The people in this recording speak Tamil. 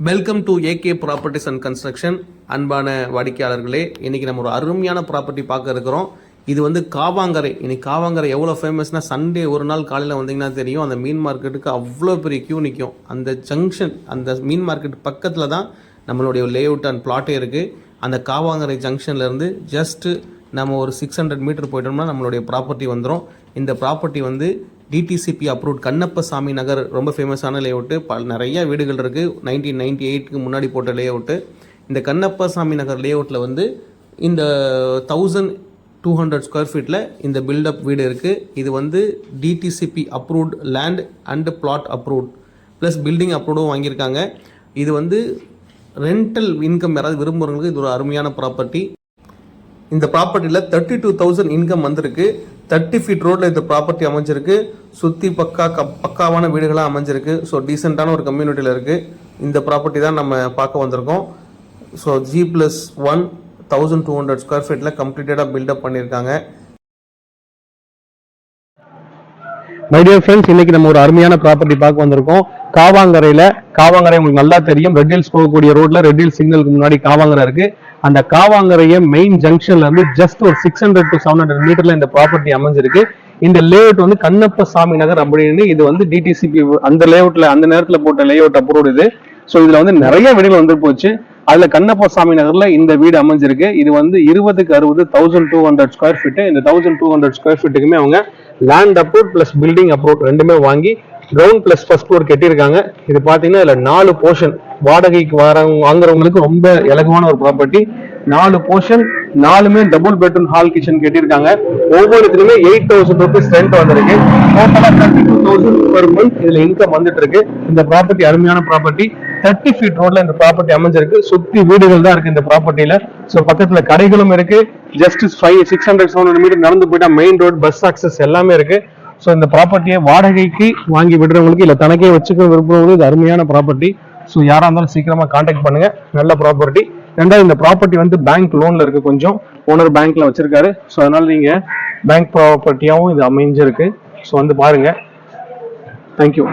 Welcome to AK properties and construction அன்பான வாடிக்கையாளர்களே இன்றைக்கி நம்ம ஒரு அருமையான ப்ராப்பர்ட்டி பார்க்க இருக்கிறோம். இது வந்து காவாங்கரை. இன்னைக்கு காவாங்கரை எவ்வளோ ஃபேமஸ்னா சண்டே ஒரு நாள் காலையில் வந்தீங்கன்னா தெரியும். அந்த மீன் மார்க்கெட்டுக்கு அவ்வளோ பெரிய கியூ நிற்கும் அந்த ஜங்ஷன் அந்த மீன் மார்க்கெட் பக்கத்தில் தான் நம்மளுடைய லே அவுட் அண்ட் பிளாட்டே இருக்குது அந்த காவாங்கரை ஜங்ஷன்லேருந்து ஜஸ்ட்டு நம்ம ஒரு சிக்ஸ் ஹண்ட்ரட் மீட்டர் போயிட்டோம்னா நம்மளுடைய ப்ராப்பர்ட்டி வந்துடும் இந்த ப்ராப்பர்ட்டி வந்து டிடிசிபி அப்ரூவ்ட் கண்ணப்பசாமி நகர் ரொம்ப ஃபேமஸான லேஅவுட்டு பல நிறைய வீடுகள் இருக்குது நைன்டீன் நைன்டி எயிட்டுக்கு முன்னாடி போட்ட லேஅவுட்டு இந்த கண்ணப்பசாமி நகர் லேஅவுட்டில் வந்து இந்த தௌசண்ட் டூ ஹண்ட்ரட் ஸ்கொயர் ஃபீட்டில் இந்த பில்டப் வீடு இருக்குது இது வந்து DTCP approved land and plot approved plus building அப்ரூவ்டும் வாங்கியிருக்காங்க. இது வந்து ரெண்டல் இன்கம் யாராவது விரும்புகிறவங்களுக்கு இது ஒரு அருமையான ப்ராப்பர்ட்டி இந்த ப்ராப்பர்ட்டியில் தேர்ட்டி டூ தௌசண்ட் இன்கம் வந்திருக்கு. தேர்ட்டி ஃபீட் ரோட்டில் இந்த ப்ராப்பர்ட்டி அமைஞ்சிருக்கு. சுற்றி பக்கா க பக்காவான வீடுகளாக அமைஞ்சிருக்கு. ஸோ டீசெண்டான ஒரு கம்யூனிட்டியில் இருக்குது இந்த ப்ராப்பர்ட்டி தான் நம்ம பார்க்க வந்திருக்கோம். So G plus one thousand two hundred square ஃபீட்டில் கம்ப்ளீட்டடாக பில்டப் பண்ணியிருக்காங்க. மை டியர் ஃப்ரெண்ட்ஸ் இன்னைக்கு நம்ம ஒரு அருமையான ப்ராப்பர்ட்டி பார்க்க வந்திருக்கோம். காவாங்கரையில காவாங்கரை உங்களுக்கு நல்லா தெரியும். ரெட் ஹில்ஸ் போகக்கூடிய ரோட்ல ரெட் ஹில்ஸ் சிக்னலுக்கு முன்னாடி காவாங்கரை இருக்கு. அந்த காவாங்கரைய மெயின் ஜங்ஷன்ல இருந்து ஜஸ்ட் ஒரு six hundred to seven hundred மீட்டர்ல இந்த ப்ராப்பர்ட்டி அமைஞ்சிருக்கு. இந்த லேஅவுட் வந்து கண்ணப்ப சாமி நகர் அப்படின்னு இது வந்து டிடிசிபி அந்த லேஅவுட்ல அந்த நேரத்துல போட்ட லேஅவுட் அப்ரூவ் இது. ஸோ இதுல வந்து நிறைய வீடுகள் வந்து போச்சு. அதுல கண்ணப்ப சாமி நகர்ல இந்த வீடு அமைஞ்சிருக்கு. இது வந்து இருபதுக்கு அறுபது thousand two hundred square feet இந்த தௌசண்ட் டூ ஹண்ட்ரட் ஸ்கொயர் ஃபீட்டுக்குமே அவங்க land approve plus building approve ரெண்டுமே வாங்கி கிரவுண்ட் பிளஸ் ஃபர்ஸ்ட் ஃப்ளோர் கட்டியிருக்காங்க. இது பாத்தீங்கன்னா இதுல நாலு போர்ஷன் வாடகைக்கு வரவங்க வாங்குறவங்களுக்கு ரொம்ப இலகுவான ஒரு ப்ராப்பர்ட்டி நாலு போர்ஷன் நாலுமே டபுள் பெட்ரூம் ஹால் கிச்சன் கட்டியிருக்காங்க. ஒவ்வொருத்தருமே எயிட் தௌசண்ட் ருபீஸ் ரெண்ட் வந்திருக்கு. டோட்டலா thirty two thousand per month இதுல இன்கம் வந்துட்டு இருக்கு. இந்த ப்ராப்பர்ட்டி அருமையான ப்ராப்பர்ட்டி தேர்ட்டி ஃபீட் ரோட்ல இந்த ப்ராப்பர்ட்டி அமைஞ்சிருக்கு. சுத்தி வீடுகள் தான் இருக்கு இந்த ப்ராப்பர்ட்டியில சோ பக்கத்துல கடைகளும் இருக்கு. Just five six hundred seven hundred metre நடந்து போயிட்டா மெயின் ரோடு பஸ் ஆக்சஸ் எல்லாமே இருக்கு. சோ இந்த ப்ராப்பர்ட்டியை வாடகைக்கு வாங்கி விடுறவங்களுக்கு இல்ல தனக்கே வச்சுக்க விரும்புறவங்களுக்கு இது அருமையான ப்ராப்பர்ட்டி சோ யாரா இருந்தாலும் சீக்கிரமா கான்டாக்ட் பண்ணுங்க. நல்ல ப்ராப்பர்ட்டி ரெண்டாவது இந்த ப்ராப்பர்ட்டி வந்து பேங்க் லோன்ல இருக்கு கொஞ்சம். ஓனர் பேங்க்ல வச்சிருக்காரு. சோ அதனால நீங்க பேங்க் ப்ராப்பர்ட்டியாவும் இது அமைஞ்சிருக்கு. சோ வந்து பாருங்க. தேங்க்யூ